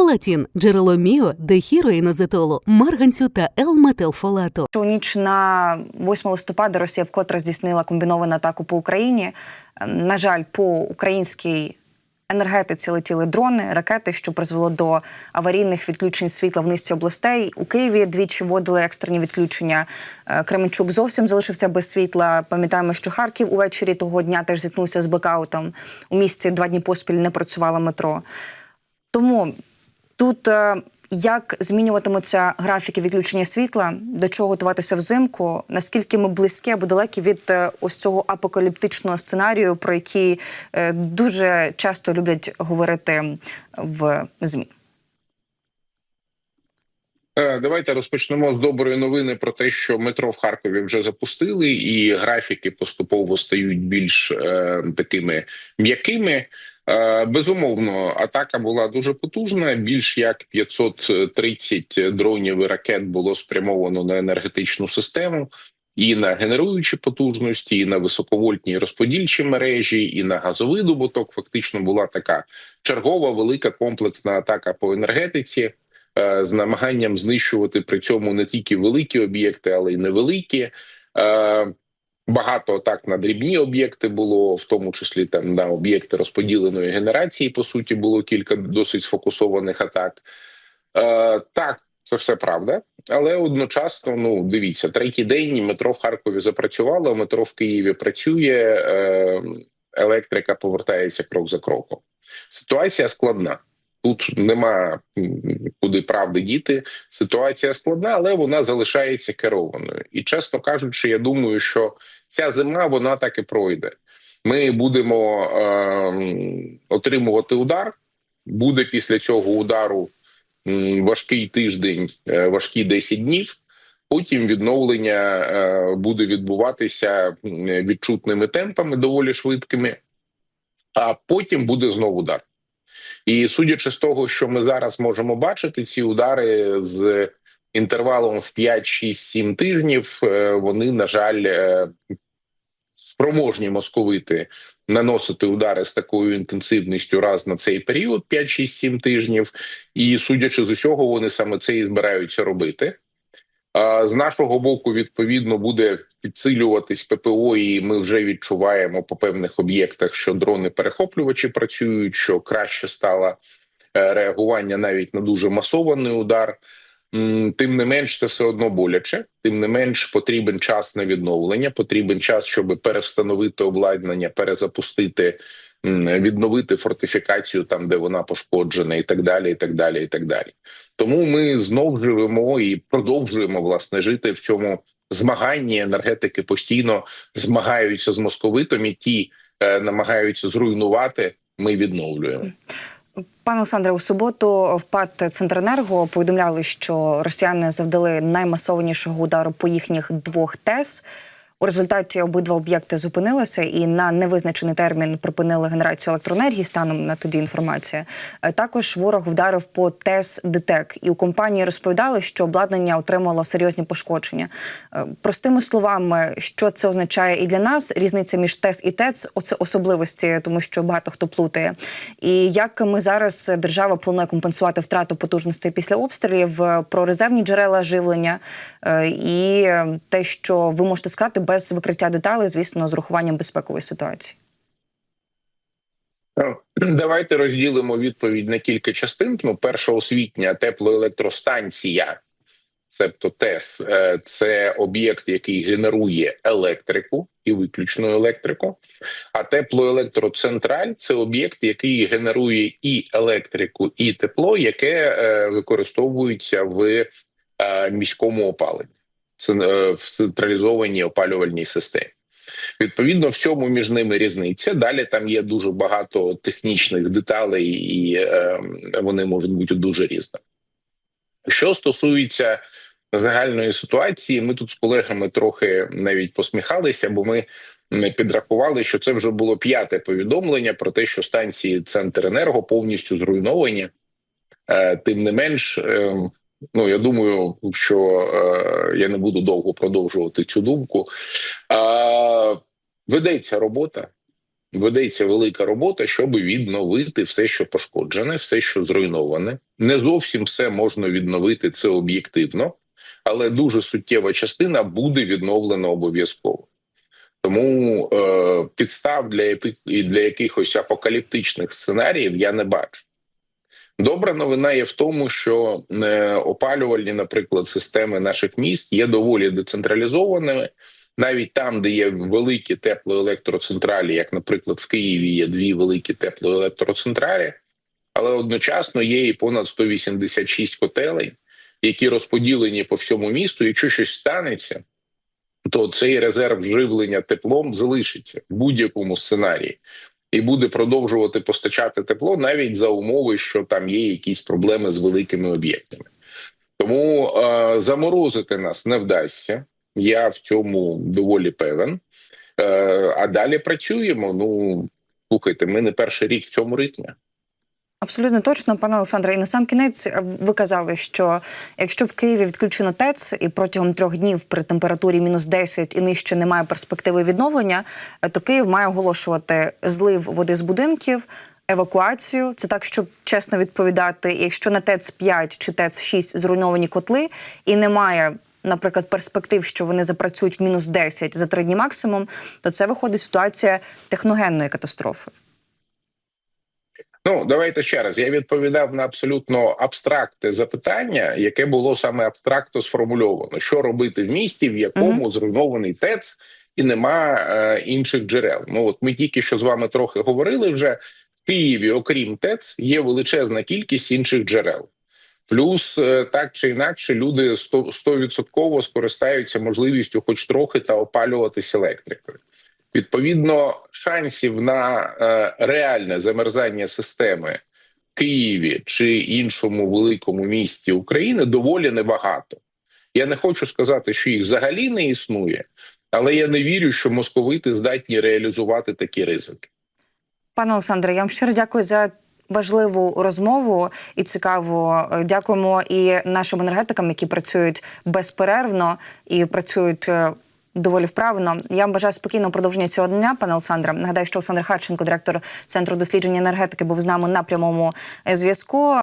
Фолатін – джерело міо, дехіроїнозетолу, марганцю та Л-метилфолату. У ніч на 8 листопада Росія вкотре здійснила комбіновану атаку по Україні. Ем, На жаль, по українській енергетиці летіли дрони, ракети, що призвело до аварійних відключень світла в низці областей. У Києві двічі вводили екстрені відключення. Е, Кременчук зовсім залишився без світла. Пам'ятаємо, що Харків увечері того дня теж зіткнувся з блекаутом. У місті два дні поспіль не працювало метро. Тому тут е, як змінюватимуться графіки відключення світла, до чого готуватися взимку, наскільки ми близькі або далекі від е, ось цього апокаліптичного сценарію, про який е, дуже часто люблять говорити в ЗМІ. Давайте розпочнемо з доброї новини про те, що метро в Харкові вже запустили, і графіки поступово стають більш е, такими м'якими. Е, безумовно, атака була дуже потужна. Більш як 530 дронів і ракет було спрямовано на енергетичну систему. І на генеруючі потужності, і на високовольтні розподільчі мережі, і на газовий добуток. Фактично була така чергова велика комплексна атака по енергетиці е, з намаганням знищувати при цьому не тільки великі об'єкти, але й невеликі. Багато атак на дрібні об'єкти було, в тому числі там на об'єкти розподіленої генерації. По суті, було кілька досить сфокусованих атак. Е, так, це все правда, але одночасно, ну дивіться, третій день метро в Харкові запрацювало, метро в Києві працює, е, електрика повертається крок за кроком. Ситуація складна. Тут нема куди правди діти. Ситуація складна, але вона залишається керованою. І чесно кажучи, я думаю, що ця зима вона так і пройде. Ми будемо е, отримувати удар. Буде після цього удару важкий тиждень, е, важкі 10 днів. Потім відновлення е, буде відбуватися відчутними темпами, доволі швидкими. А потім буде знову удар. І судячи з того, що ми зараз можемо бачити, ці удари з інтервалом в 5, 6, 7 тижнів, е, вони, на жаль, е, спроможні московити наносити удари з такою інтенсивністю раз на цей період 5, 6, 7 тижнів. І судячи з усього, вони саме це і збираються робити. З нашого боку, відповідно, буде підсилюватись ППО, і ми вже відчуваємо по певних об'єктах, що дрони-перехоплювачі працюють, що краще стало е, реагування навіть на дуже масований удар. Тим не менш, це все одно боляче. Тим не менш, потрібен час на відновлення, потрібен час, щоб перевстановити обладнання, перезапустити, відновити фортифікацію там, де вона пошкоджена, і так далі. І так далі, і так далі. Тому ми знов живемо і продовжуємо власне жити в цьому змаганні. Енергетики постійно змагаються з московитом, і ті е, намагаються зруйнувати. Ми відновлюємо. Пане Олександре, у суботу в ПАД Центренерго повідомляли, що росіяни завдали наймасованішого удару по їхніх двох ТЕС. У результаті обидва об'єкти зупинилися і на невизначений термін припинили генерацію електроенергії. Станом на тоді інформація. Е, Також ворог вдарив по ТЕС ДТЕК, і у компанії розповідали, що обладнання отримало серйозні пошкодження. Е, Простими словами, що це означає і для нас різниця між ТЕС і ТЕЦ, оце особливості, тому що багато хто плутає. І як ми зараз держава планує компенсувати втрату потужностей після обстрілів е, про резервні джерела живлення е, і е, те, що ви можете сказати без викриття деталей, звісно, з урахуванням безпекової ситуації. Давайте розділимо відповідь на кілька частин. Ну, перша освітня теплоелектростанція, цебто ТЕС, е, це об'єкт, який генерує електрику і виключну електрику. А теплоелектроцентраль це об'єкт, який генерує і електрику, і тепло, яке е, використовується в е, міському опаленні, в централізованій опалювальній системі. Відповідно, в цьому між ними різниця. Далі там є дуже багато технічних деталей, і е, вони можуть бути дуже різними. Що стосується загальної ситуації, ми тут з колегами трохи навіть посміхалися, бо ми м, підрахували, що це вже було п'яте повідомлення про те, що станції Центренерго повністю зруйновані. Е, Тим не менш, е, ну я думаю, що е, я не буду довго продовжувати цю думку. Е, Ведеться робота. ведеться велика робота, щоб відновити все, що пошкоджене, все, що зруйноване. Не зовсім все можна відновити це об'єктивно, але дуже суттєва частина буде відновлена обов'язково. Тому е, підстав для для якихось апокаліптичних сценаріїв я не бачу. Добра новина є в тому, що е, опалювальні, наприклад, системи наших міст є доволі децентралізованими. Навіть там, де є великі теплоелектроцентралі, як, наприклад, в Києві є дві великі теплоелектроцентралі, але одночасно є і понад 186 котелень, які розподілені по всьому місту. Якщо щось станеться, то цей резерв живлення теплом залишиться в будь-якому сценарії і буде продовжувати постачати тепло навіть за умови, що там є якісь проблеми з великими об'єктами. Тому е, заморозити нас не вдасться. Я в цьому доволі певен. Е, а далі працюємо. Ну слухайте, ми не перший рік в цьому ритмі. Абсолютно точно, пане Олександре. І на сам кінець е, ви казали, що якщо в Києві відключено ТЕЦ і протягом трьох днів при температурі мінус 10 і нижче немає перспективи відновлення, е, то Київ має оголошувати злив води з будинків. Евакуацію, це так, щоб чесно відповідати. Якщо на ТЕЦ 5 чи ТЕЦ 6 зруйновані котли, і немає, наприклад, перспектив, що вони запрацюють мінус 10 за три дні максимум, то це виходить ситуація техногенної катастрофи. Ну, давайте ще раз. Я відповідав на абсолютно абстрактне запитання, яке було саме абстрактно сформульовано: що робити в місті, в якому зруйнований ТЕЦ і нема е, інших джерел. Ну от ми тільки що з вами трохи говорили вже в Києві, окрім ТЕЦ, є величезна кількість інших джерел. Плюс е, так чи інакше люди 100% скористаються можливістю, хоч трохи, та опалюватися електрикою. Відповідно, шансів на е, реальне замерзання системи в Києві чи іншому великому місті України доволі небагато. Я не хочу сказати, що їх взагалі не існує, але я не вірю, що московити здатні реалізувати такі ризики. Пане Олександре, я вам щиро дякую за важливу розмову і цікаву. Е, Дякуємо і нашим енергетикам, які працюють безперервно і працюють. Доволі вправно. Я вам бажаю спокійного продовження цього дня, пане Олександре. Нагадаю, що Олександр Харченко, директор центру дослідження енергетики, був з нами на прямому зв'язку.